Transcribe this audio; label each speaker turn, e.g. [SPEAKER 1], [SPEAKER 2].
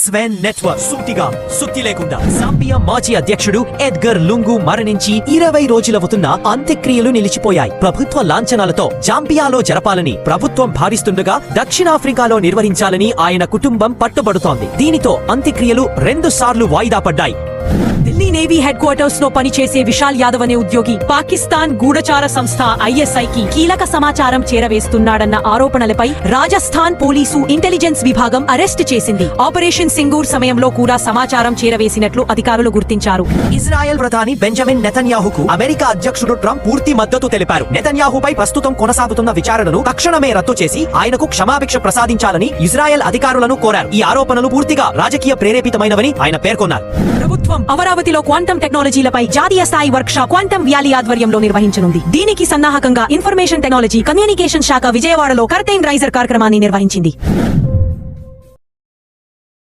[SPEAKER 1] స్వెన్ network సూటిగా సుత్తి లేకుండా. జాంబియా మాజీ అధ్యక్షుడు ఎడ్గర్ లుంగు మరణించి ఇరవై రోజులవుతున్న అంత్యక్రియలు నిలిచిపోయాయి. ప్రభుత్వ లాంఛనాలతో జాంబియాలో జరపాలని ప్రభుత్వం భావిస్తుండగా దక్షిణాఫ్రికాలో నిర్వహించాలని ఆయన కుటుంబం పట్టుబడుతోంది. దీనితో అంత్యక్రియలు రెండు సార్లు వాయిదా పడ్డాయి.
[SPEAKER 2] ఢిల్లీ నేవీ హెడ్ క్వార్టర్స్లో పనిచేసే విశాల్ యాదవ్ అనే ఉద్యోగి పాకిస్తాన్ గూఢచార సంస్థ ఐఎస్ఐ కి కీలక సమాచారం చేరవేస్తున్నాడన్న ఆరోపణలపై రాజస్థాన్ పోలీసు ఇంటెలిజెన్స్ విభాగం అరెస్ట్ చేసింది. ఆపరేషన్ సింగూర్ సమయంలో కూడా సమాచారం చేరవేసినట్లు అధికారులు గుర్తించారు.
[SPEAKER 1] ఇజ్రాయెల్ ప్రధాని బెంజమిన్ నెతన్యాహుకు అమెరికా అధ్యక్షుడు ట్రంప్ పూర్తి మద్దతు తెలిపారు. నెతన్యాహుపై ప్రస్తుతం కొనసాగుతున్న విచారణను తక్షణమే రద్దు చేసి ఆయనకు క్షమాభిక్ష ప్రసాదించాలని ఇజ్రాయెల్ అధికారులను కోరారు. ఈ ఆరోపణలు పూర్తిగా రాజకీయ ప్రేరేపితమైనవని ఆయన పేర్కొన్నారు.
[SPEAKER 2] ప్రభుత్వం అమరావతిలో క్వాంటం టెక్నాలజీలపై జాతీయ స్థాయి వర్క్ షాప్ క్వాంటం వ్యాలీ ఆధ్వర్యంలో నిర్వహించనుంది. దీనికి సన్నాహకంగా ఇన్ఫర్మేషన్ టెక్నాలజీ కమ్యూనికేషన్ శాఖ విజయవాడలో కర్టైన్ రైజర్ కార్యక్రమాన్ని నిర్వహించింది.